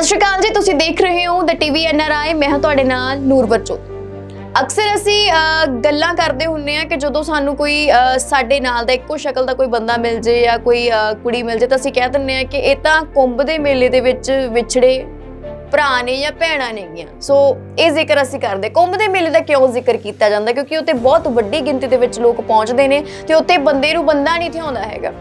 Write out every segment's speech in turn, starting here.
ਸਤਿ ਸ਼੍ਰੀ ਅਕਾਲ ਜੀ ਤੁਸੀਂ ਦੇਖ ਰਹੇ ਹੋ ਦ ਟੀਵੀ ਐਨਆਰਆਈ ਮੈਂ ਹਾਂ ਤੁਹਾਡੇ ਨਾਲ ਨੂਰਵਰ ਜੋਤ ਅਕਸਰ ਅਸੀਂ ਅਹ, ਗੱਲਾਂ ਕਰਦੇ ਹੁੰਨੇ ਆ ਕਿ ਜਦੋਂ ਸਾਨੂੰ ਕੋਈ ਅਹ, ਸਾਡੇ ਨਾਲ ਦਾ ਇੱਕੋ ਸ਼ਕਲ ਦਾ ਕੋਈ ਬੰਦਾ ਮਿਲ ਜੇ ਜਾਂ ਕੋਈ ਅਹ, ਕੁੜੀ ਮਿਲ ਜੇ ਤਾਂ ਅਸੀਂ ਕਹਿ ਦਿੰਨੇ ਆ ਕਿ ਇਹ ਤਾਂ ਕੁੰਭ ਦੇ ਮੇਲੇ ਦੇ ਵਿੱਚ ਵਿਛੜੇ ਭਰਾ ਨੇ ਜਾਂ ਭੈਣਾਂ ਨੇਗੀਆਂ ਸੋ ਇਹ ਜ਼ਿਕਰ ਅਸੀਂ ਕਰਦੇ ਕੁੰਭ ਦੇ ਮੇਲੇ ਦਾ ਕਿਉਂ ਜ਼ਿਕਰ ਕੀਤਾ ਜਾਂਦਾ? ਕਿਉਂਕਿ ਉੱਥੇ ਬਹੁਤ ਵੱਡੀ ਗਿਣਤੀ ਦੇ ਵਿੱਚ ਲੋਕ ਪਹੁੰਚਦੇ ਨੇ ਤੇ ਉੱਥੇ ਬੰਦੇ ਨੂੰ ਬੰਦਾ ਨਹੀਂ ਥਿਆਉਂਦਾ ਹੈਗਾ।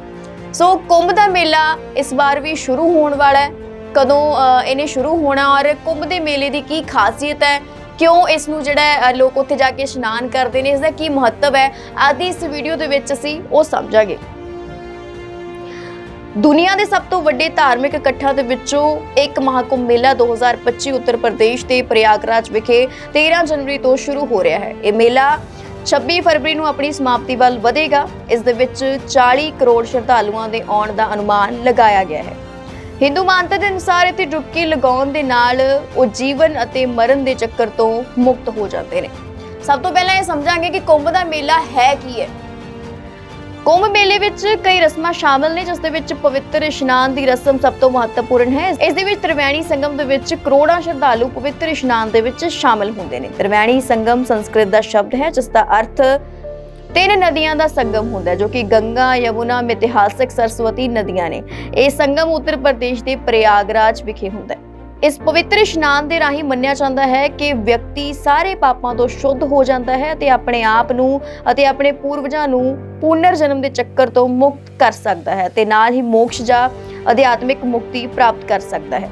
ਸੋ ਕੁੰਭ ਦਾ ਮੇਲਾ ਇਸ ਵਾਰ ਵੀ ਸ਼ੁਰੂ ਹੋਣ ਵਾਲਾ ਹੈ। ਕਦੋਂ ਅ, ਇਹਨੇ ਸ਼ੁਰੂ ਹੋਣਾ ਔਰ ਕੁੰਭ ਦੇ ਮੇਲੇ ਦੀ ਕੀ ਖਾਸੀਅਤ ਹੈ? ਕਿਉਂ ਇਸ ਨੂੰ ਜਿਹੜਾ ਲੋਕ ਉੱਥੇ ਜਾ ਕੇ ਇਸ਼ਨਾਨ ਕਰਦੇ ਨੇ? ਇਸ ਦਾ ਕੀ ਮਹੱਤਵ ਹੈ? ਆਦਿ ਇਸ ਵੀਡੀਓ ਦੇ ਵਿੱਚ ਅਸੀਂ ਉਹ ਸਮਝਾਂਗੇ। ਦੁਨੀਆ ਦੇ ਸਭ ਤੋਂ ਵੱਡੇ ਧਾਰਮਿਕ ਇਕੱਠਾਂ ਦੇ ਵਿੱਚੋਂ ਇੱਕ ਮਹਾਕੁੰਭ ਮੇਲਾ 2025 ਉੱਤਰ ਪ੍ਰਦੇਸ਼ ਦੇ ਪ੍ਰਯਾਗਰਾਜ ਵਿਖੇ 13 ਜਨਵਰੀ ਤੋਂ ਸ਼ੁਰੂ ਹੋ ਰਿਹਾ ਹੈ। ਇਹ ਮੇਲਾ 26 ਫਰਵਰੀ ਨੂੰ ਆਪਣੀ ਸਮਾਪਤੀ ਵੱਲ ਵਧੇਗਾ। ਇਸ ਦੇ ਵਿੱਚ 40 ਕਰੋੜ ਸ਼ਰਧਾਲੂਆਂ ਦੇ ਆਉਣ ਦਾ ਅਨੁਮਾਨ ਲਗਾਇਆ ਗਿਆ ਹੈ। ਹਿੰਦੂ ਮਾਨਤਾ ਦੇ ਅਨੁਸਾਰ ਇੱਥੇ ਡੁਬਕੀ ਲਗਾਉਣ ਦੇ ਨਾਲ ਉਹ ਜੀਵਨ ਅਤੇ ਮਰਨ ਦੇ ਚੱਕਰ ਤੋਂ ਮੁਕਤ ਹੋ ਜਾਂਦੇ ਨੇ। ਸਭ ਤੋਂ ਪਹਿਲਾਂ ਇਹ ਸਮਝਾਂਗੇ ਕਿ ਕੁੰਭ ਦਾ ਮੇਲਾ ਹੈ ਕੀ ਹੈ। ਕੁੰਭ ਮੇਲੇ ਵਿੱਚ ਕਈ ਰਸਮਾਂ ਸ਼ਾਮਲ ਨੇ, ਜਿਸ ਦੇ ਵਿੱਚ ਪਵਿੱਤਰ ਇਸ਼ਨਾਨ ਦੀ ਰਸਮ ਸਭ ਤੋਂ ਮਹੱਤਵਪੂਰਨ ਹੈ। ਇਸ ਦੇ ਵਿੱਚ ਤ੍ਰਿਵੈਣੀ ਸੰਗਮ ਦੇ ਵਿੱਚ ਕਰੋੜਾਂ ਸ਼ਰਧਾਲੂ ਪਵਿੱਤਰ ਇਸ਼ਨਾਨ ਦੇ ਵਿੱਚ ਸ਼ਾਮਲ ਹੁੰਦੇ ਨੇ। ਤ੍ਰਿਵੈਣੀ ਸੰਗਮ ਸੰਸਕ੍ਰਿਤ ਦਾ ਸ਼ਬਦ ਹੈ, ਜਿਸ ਦਾ ਅਰਥ ਤਿੰਨ ਨਦੀਆਂ ਦਾ ਸੰਗਮ ਹੁੰਦਾ ਜੋ ਕਿ ਗੰਗਾ, ਯਮੁਨਾ, ਮਿਥਿਹਾਸਕ ਸਰਸਵਤੀ ਨਦੀਆਂ ਨੇ। ਇਹ ਸੰਗਮ ਉੱਤਰ ਪ੍ਰਦੇਸ਼ ਦੇ ਪ੍ਰਯਾਗਰਾਜ ਵਿਖੇ ਹੁੰਦਾ ਹੈ। ਇਸ ਪਵਿੱਤਰ ਇਸ਼ਨਾਨ ਦੇ ਰਾਹੀਂ ਮੰਨਿਆ ਜਾਂਦਾ ਹੈ ਕਿ ਵਿਅਕਤੀ ਸਾਰੇ ਪਾਪਾਂ ਤੋਂ ਸ਼ੁੱਧ ਹੋ ਜਾਂਦਾ ਹੈ ਤੇ ਆਪਣੇ ਆਪ ਨੂੰ ਅਤੇ ਆਪਣੇ ਪੂਰਵਜਾਂ ਨੂੰ ਪੁਨਰ ਜਨਮ ਦੇ ਚੱਕਰ ਤੋਂ ਮੁਕਤ ਕਰ ਸਕਦਾ ਹੈ ਤੇ ਨਾਲ ਹੀ ਮੋਕਸ਼ ਜਾਂ ਅਧਿਆਤਮਿਕ ਮੁਕਤੀ ਪ੍ਰਾਪਤ ਕਰ ਸਕਦਾ ਹੈ।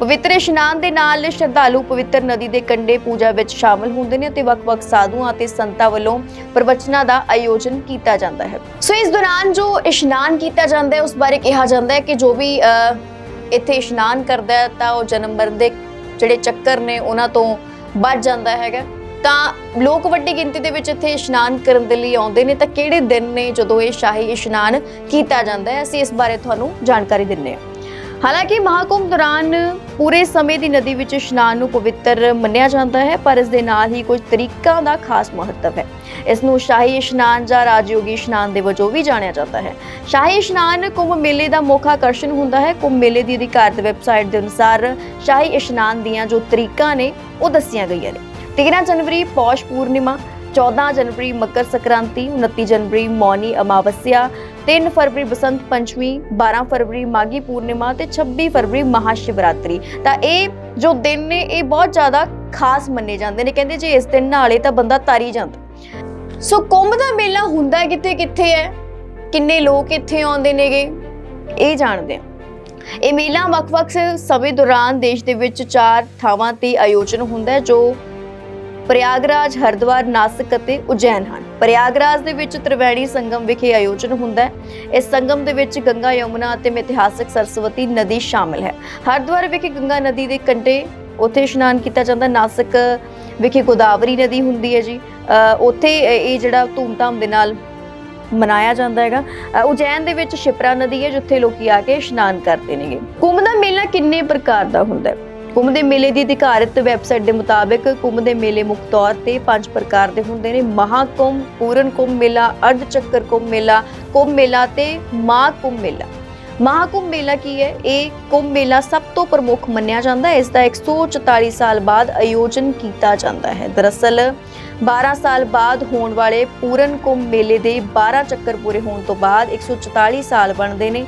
ਪਵਿੱਤਰ ਇਸ਼ਨਾਨ ਦੇ ਨਾਲ ਸ਼ਰਧਾਲੂ ਪਵਿੱਤਰ ਨਦੀ ਦੇ ਕੰਢੇ ਪੂਜਾ ਵਿੱਚ ਸ਼ਾਮਲ ਹੁੰਦੇ ਨੇ ਤੇ ਵੱਖ-ਵੱਖ ਸਾਧੂਆਂ ਅਤੇ ਸੰਤਾਂ ਵੱਲੋਂ ਪ੍ਰਵਚਨਾਂ ਦਾ ਆਯੋਜਨ ਕੀਤਾ ਜਾਂਦਾ ਹੈ। ਸੋ ਇਸ ਦੌਰਾਨ ਜੋ ਇਸ਼ਨਾਨ ਕੀਤਾ ਜਾਂਦਾ ਹੈ, ਉਸ ਬਾਰੇ ਕਿਹਾ ਜਾਂਦਾ ਹੈ ਕਿ ਜੋ ਵੀ ਇੱਥੇ ਇਸ਼ਨਾਨ ਕਰਦਾ ਹੈ ਤਾਂ ਉਹ ਜਨਮ ਮਰਨ ਦੇ ਜਿਹੜੇ ਚੱਕਰ ਨੇ ਉਹਨਾਂ ਤੋਂ ਬਚ ਜਾਂਦਾ ਹੈਗਾ। ਤਾਂ ਲੋਕ ਵੱਡੀ ਗਿਣਤੀ ਦੇ ਵਿੱਚ ਇੱਥੇ ਇਸ਼ਨਾਨ ਕਰਨ ਦੇ ਲਈ ਆਉਂਦੇ ਨੇ ਤਾਂ ਕਿਹੜੇ ਦਿਨ ਨੇ ਜਦੋਂ ਇਹ ਸ਼ਾਹੀ ਇਸ਼ਨਾਨ ਕੀਤਾ ਜਾਂਦਾ ਹੈ? ਅਸੀਂ ਇਸ ਬਾਰੇ ਤੁਹਾਨੂੰ ਜਾਣਕਾਰੀ ਦਿੰਨੇ ਹਾਂ। ਹਾਲਾਂਕਿ ਮਹਾਕੁੰਭ ਦੌਰਾਨ ਪੂਰੇ ਸਮੇਂ ਦੀ ਨਦੀ ਵਿੱਚ ਇਸ਼ਨਾਨ ਨੂੰ ਪਵਿੱਤਰ ਮੰਨਿਆ ਜਾਂਦਾ ਹੈ, ਪਰ ਇਸ ਦੇ ਨਾਲ ਹੀ ਕੁਝ ਤਰੀਕਾਂ ਦਾ ਖਾਸ ਮਹੱਤਵ ਹੈ। ਇਸ ਨੂੰ ਸ਼ਾਹੀ ਇਸ਼ਨਾਨ ਜਾਂ ਰਾਜਯੋਗੀ ਇਸ਼ਨਾਨ ਦੇ ਵਜੋਂ ਵੀ ਜਾਣਿਆ ਜਾਂਦਾ ਹੈ। ਸ਼ਾਹੀ ਇਸ਼ਨਾਨ ਕੁੰਭ ਮੇਲੇ ਦਾ ਮੁੱਖ ਆਕਰਸ਼ਣ ਹੁੰਦਾ ਹੈ। ਕੁੰਭ ਮੇਲੇ ਦੀ ਅਧਿਕਾਰਤ ਵੈਬਸਾਈਟ ਦੇ ਅਨੁਸਾਰ ਸ਼ਾਹੀ ਇਸ਼ਨਾਨ ਦੀਆਂ ਜੋ ਤਰੀਕਾਂ ਨੇ, ਉਹ ਦੱਸੀਆਂ ਗਈਆਂ ਨੇ। 13 ਜਨਵਰੀ, ਪੌਸ਼ ਪੂਰਨਿਮਾ 14 ਜਨਵਰੀ, ਮਕਰ ਸੰਕ੍ਰਾਂਤੀ 29 ਜਨਵਰੀ, ਮੌਨੀ ਅਮਾਵਸਿਆ 3 ਫਰਵਰੀ ਬਸੰਤ ਪੰਚਮੀ 12 ਫਰਵਰੀ ਮਾਗੀ ਪੂਰਨਿਮਾ ਤੇ 26 ਫਰਵਰੀ ਮਹਾਸ਼ਿਵਰਾਤਰੀ। ਤਾਂ ਇਹ ਜੋ ਦਿਨ ਨੇ, ਇਹ ਬਹੁਤ ਜ਼ਿਆਦਾ ਖਾਸ ਮੰਨੇ ਜਾਂਦੇ ਨੇ। ਕਹਿੰਦੇ ਜੇ ਇਸ ਦਿਨ ਨਾਲੇ ਤਾਂ ਬੰਦਾ ਤਾਰੀ ਜਾਂਦਾ। ਸੋ ਕੁੰਭ ਦਾ ਮੇਲਾ ਹੁੰਦਾ ਕਿੱਥੇ ਕਿੱਥੇ ਹੈ? ਕਿੰਨੇ ਲੋਕ ਇੱਥੇ ਆਉਂਦੇ ਨੇਗੇ? ਇਹ ਜਾਣਦੇ ਹਾਂ। ਇਹ ਮੇਲਾ ਵੱਖ-ਵੱਖ ਸਮੇਂ ਦੌਰਾਨ ਦੇਸ਼ ਦੇ ਵਿੱਚ ਚਾਰ ਥਾਵਾਂ ਤੇ ਆਯੋਜਨ ਹੁੰਦਾ ਹੈ, ਜੋ ਪ੍ਰਯਾਗਰਾਜ ਹਰਿਦੁਆਰ ਨਾਸਿਕ ਅਤੇ ਉਜੈਨ ਹਨ। ਪ੍ਰਯਾਗਰਾਜ ਦੇ ਵਿੱਚ ਤ੍ਰਿਵੇਣੀ ਸੰਗਮ ਵਿਖੇ ਆਯੋਜਨ ਹੁੰਦਾ ਹੈ। ਇਸ ਸੰਗਮ ਦੇ ਵਿੱਚ ਗੰਗਾ ਯਮੁਨਾ ਅਤੇ ਮਿਥਿਹਾਸਕ ਸਰਸਵਤੀ ਨਦੀ ਸ਼ਾਮਿਲ ਹੈ। ਹਰਿਦੁਆਰ ਵਿਖੇ ਗੰਗਾ ਨਦੀ ਦੇ ਕੰਢੇ ਉੱਥੇ ਇਸ਼ਨਾਨ ਕੀਤਾ ਜਾਂਦਾ। ਨਾਸਿਕ ਵਿਖੇ ਗੋਦਾਵਰੀ ਨਦੀ ਹੁੰਦੀ ਹੈ ਜੀ। ਅ, ਉੱਥੇ ਇਹ ਜਿਹੜਾ ਧੂਮਧਾਮ ਦੇ ਨਾਲ ਮਨਾਇਆ ਜਾਂਦਾ ਹੈਗਾ। ਉਜੈਨ ਦੇ ਵਿੱਚ ਸ਼ਿਪਰਾ ਨਦੀ ਹੈ ਜਿੱਥੇ ਲੋਕੀ ਆ ਕੇ ਇਸ਼ਨਾਨ ਕਰਦੇ ਨੇਗੇ। ਕੁੰਭ ਦਾ ਮੇਲਾ ਕਿੰਨੇ ਪ੍ਰਕਾਰ ਦਾ ਹੁੰਦਾ ਹੈ? ਕੁੰਭ ਦੇ ਮੇਲੇ ਦੀ ਅਧਿਕਾਰਤ ਵੈਬਸਾਈਟ ਦੇ ਮੁਤਾਬਿਕ ਕੁੰਭ ਦੇ ਮੇਲੇ ਮੁੱਖ ਤੌਰ ਤੇ ਪੰਜ ਪ੍ਰਕਾਰ ਦੇ ਹੁੰਦੇ ਨੇ। ਮਹਾਕੁੰਭ, ਪੂਰਨ ਕੁੰਭ ਮੇਲਾ, ਅਰਧ ਚੱਕਰ ਕੁੰਭ ਮੇਲਾ ਕੁੰਭ ਮੇਲਾ ਤੇ ਮਹਾ ਕੁੰਭ ਮੇਲਾ। ਮਹਾਕੁੰਭ ਮੇਲਾ ਕੀ ਹੈ? ਇਹ ਕੁੰਭ ਮੇਲਾ ਸਭ ਤੋਂ ਪ੍ਰਮੁੱਖ ਮੰਨਿਆ ਜਾਂਦਾ ਹੈ। ਇਸ ਦਾ 144 ਸਾਲ ਬਾਅਦ ਆਯੋਜਨ ਕੀਤਾ ਜਾਂਦਾ ਹੈ। ਦਰਅਸਲ 12 ਸਾਲ ਬਾਅਦ ਹੋਣ ਵਾਲੇ ਪੂਰਨ ਕੁੰਭ ਮੇਲੇ ਦੇ 12 ਚੱਕਰ ਪੂਰੇ ਹੋਣ ਤੋਂ ਬਾਅਦ 144 ਸਾਲ ਬਣਦੇ ਨੇ।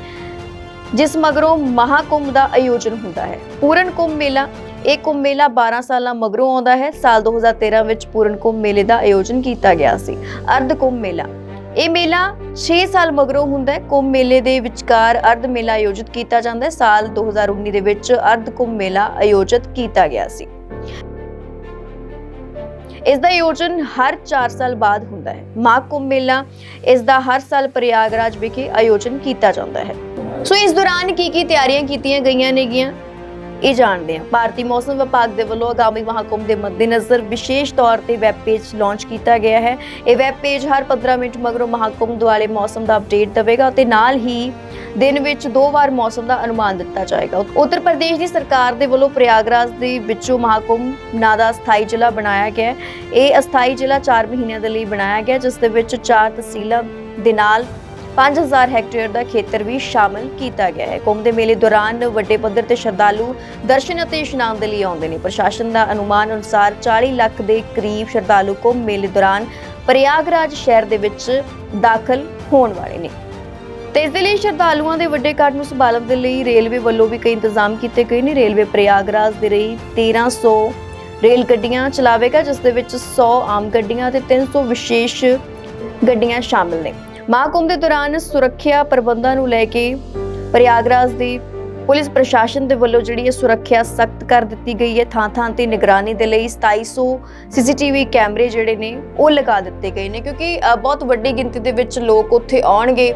ਜਿਸ ਮਗਰੋਂ ਮਹਾਕੁੰਭ ਦਾ ਆਯੋਜਨ ਹੁੰਦਾ ਹੈ। ਪੂਰਨ ਕੁੰਭ ਮੇਲਾ, ਇਹ ਕੁੰਭ ਮੇਲਾ 12 ਸਾਲਾਂ ਮਗਰੋਂ ਆਉਂਦਾ ਹੈ। ਸਾਲ 2013 ਵਿੱਚ ਪੂਰਨ ਕੁੰਭ ਮੇਲੇ ਦਾ ਆਯੋਜਨ ਕੀਤਾ ਗਿਆ ਸੀ। ਅਰਧ ਕੁੰਭ ਮੇਲਾ, ਇਹ ਮੇਲਾ 6 ਸਾਲ ਮਗਰੋਂ ਹੁੰਦਾ ਹੈ। ਕੁੰਭ ਮੇਲੇ ਦੇ ਵਿਚਕਾਰ ਅਰਧ ਮੇਲਾ ਆਯੋਜਿਤ ਕੀਤਾ ਜਾਂਦਾ ਹੈ। ਸਾਲ 2019 ਦੇ ਵਿੱਚ ਅਰਧ ਕੁੰਭ ਮੇਲਾ ਆਯੋਜਿਤ ਕੀਤਾ ਗਿਆ ਸੀ। ਇਸ ਦਾ ਆਯੋਜਨ ਹਰ 4 ਸਾਲ ਬਾਅਦ ਹੁੰਦਾ ਹੈ। ਮਾਘ ਕੁੰਭ ਮੇਲਾ, ਇਸ ਦਾ ਹਰ ਸਾਲ ਪ੍ਰਯਾਗਰਾਜ ਵਿਖੇ ਆਯੋਜਨ ਕੀਤਾ ਜਾਂਦਾ ਹੈ। ਸੋ ਇਸ ਦੌਰਾਨ ਕੀ ਕੀ ਤਿਆਰੀਆਂ ਕੀਤੀਆਂ ਗਈਆਂ ਨੇਗੀਆਂ? ਇਹ ਜਾਣਦੇ ਹਾਂ। ਭਾਰਤੀ ਮੌਸਮ ਵਿਭਾਗ ਦੇ ਵੱਲੋਂ ਆਗਾਮੀ ਮਹਾਕੁੰਭ ਦੇ ਮੱਦੇਨਜ਼ਰ ਵਿਸ਼ੇਸ਼ ਤੌਰ ਤੇ ਵੈਬ ਪੇਜ ਲਾਂਚ ਕੀਤਾ ਗਿਆ ਹੈ। ਇਹ ਵੈਬ ਪੇਜ ਹਰ 15 ਮਿੰਟ ਮਗਰੋਂ ਮਹਾਕੁੰਭ ਦੁਆਲੇ ਮੌਸਮ ਦਾ ਅਪਡੇਟ ਦੇਵੇਗਾ ਤੇ ਨਾਲ ਹੀ ਦਿਨ ਵਿੱਚ ਦੋ ਵਾਰ ਮੌਸਮ ਦਾ ਅਨੁਮਾਨ ਦਿੱਤਾ ਜਾਏਗਾ। ਉੱਤਰ ਪ੍ਰਦੇਸ਼ ਦੀ ਸਰਕਾਰ ਦੇ ਵੱਲੋਂ ਪ੍ਰਯਾਗਰਾਜ ਦੇ ਵਿੱਚੋਂ ਮਹਾਕੁੰਭ ਨਾਂ ਦਾ ਅਸਥਾਈ ਜ਼ਿਲ੍ਹਾ ਬਣਾਇਆ ਗਿਆ ਹੈ। ਇਹ ਅਸਥਾਈ ਜ਼ਿਲ੍ਹਾ 4 ਮਹੀਨਿਆਂ ਦੇ ਲਈ ਬਣਾਇਆ ਗਿਆ, ਜਿਸ ਦੇ ਵਿੱਚ ਚਾਰ ਤਹਿਸੀਲਾਂ ਦੇ ਨਾਲ 5000 ਹੈਕਟੇਅਰ ਦਾ ਖੇਤਰ ਵੀ ਸ਼ਾਮਲ ਕੀਤਾ ਗਿਆ ਹੈ। ਕੁੰਭ ਦੇ ਮੇਲੇ ਦੌਰਾਨ ਵੱਡੇ ਪੱਧਰ ਤੇ ਸ਼ਰਧਾਲੂ ਦਰਸ਼ਨ ਅਤੇ ਇਸ਼ਨਾਨ ਦੇ ਲਈ ਆਉਂਦੇ ਨੇ। ਪ੍ਰਸ਼ਾਸਨ ਦਾ ਅਨੁਮਾਨ ਅਨੁਸਾਰ 40 ਲੱਖ ਦੇ ਕਰੀਬ ਸ਼ਰਧਾਲੂ ਕੁੰਭ ਮੇਲੇ ਦੌਰਾਨ ਪ੍ਰਯਾਗਰਾਜ ਸ਼ਹਿਰ ਦੇ ਵਿੱਚ ਦਾਖਲ ਹੋਣ ਵਾਲੇ ਨੇ। ਤੇ ਇਸ ਦੇ ਲਈ ਸ਼ਰਧਾਲੂਆਂ ਦੇ ਵੱਡੇ ਇਕੱਠ ਨੂੰ ਸੰਭਾਲਣ ਦੇ ਲਈ ਰੇਲਵੇ ਵੱਲੋਂ ਵੀ ਕਈ ਇੰਤਜ਼ਾਮ ਕੀਤੇ ਗਏ ਨੇ। ਰੇਲਵੇ ਪ੍ਰਯਾਗਰਾਜ ਦੇ ਲਈ 1300 ਰੇਲ ਗੱਡੀਆਂ ਚਲਾਵੇਗਾ, ਜਿਸ ਦੇ ਵਿੱਚ 100 ਆਮ ਗੱਡੀਆਂ ਤੇ 300 ਵਿਸ਼ੇਸ਼ ਗੱਡੀਆਂ ਸ਼ਾਮਲ ਨੇ। ਮਹਾਕੁੰਭ ਦੇ ਦੌਰਾਨ ਸੁਰੱਖਿਆ ਪ੍ਰਬੰਧਾਂ ਨੂੰ ਲੈ ਕੇ ਪ੍ਰਯਾਗਰਾਜ ਦੀ ਪੁਲਿਸ ਪ੍ਰਸ਼ਾਸਨ ਦੇ ਵੱਲੋਂ ਜਿਹੜੀ ਹੈ ਸੁਰੱਖਿਆ ਸਖਤ ਕਰ ਦਿੱਤੀ ਗਈ ਹੈ। ਥਾਂ ਥਾਂ ਤੇ ਨਿਗਰਾਨੀ ਦੇ ਲਈ 2700 ਸੀਸੀਟੀਵੀ ਕੈਮਰੇ ਜਿਹੜੇ ਨੇ ਉਹ ਲਗਾ ਦਿੱਤੇ ਗਏ ਨੇ ਕਿਉਂਕਿ ਅ, ਬਹੁਤ ਵੱਡੀ ਗਿਣਤੀ ਦੇ ਵਿੱਚ ਲੋਕ ਉੱਥੇ ਆਉਣਗੇ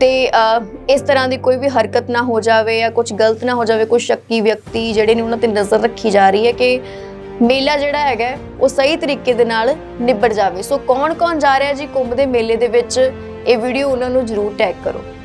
ਤੇ ਅ, ਇਸ ਤਰ੍ਹਾਂ ਦੀ ਕੋਈ ਵੀ ਹਰਕਤ ਨਾ ਹੋ ਜਾਵੇ ਜਾਂ ਕੁਝ ਗਲਤ ਨਾ ਹੋ ਜਾਵੇ ਕੋਈ ਸ਼ੱਕੀ ਵਿਅਕਤੀ ਜਿਹੜੇ ਨੇ ਉਹਨਾਂ ਤੇ ਨਜ਼ਰ ਰੱਖੀ ਜਾ ਰਹੀ ਹੈ ਕਿ ਮੇਲਾ ਜਿਹੜਾ ਹੈਗਾ ਉਹ ਸਹੀ ਤਰੀਕੇ ਦੇ ਨਾਲ ਨਿਬੜ ਜਾਵੇ। ਸੋ ਕੌਣ ਕੌਣ ਜਾ ਰਿਹਾ ਜੀ ਕੁੰਭ ਦੇ ਮੇਲੇ ਦੇ ਵਿੱਚ? ਇਹ ਵੀਡੀਓ ਉਹਨਾਂ ਨੂੰ ਜਰੂਰ ਟੈਗ ਕਰੋ।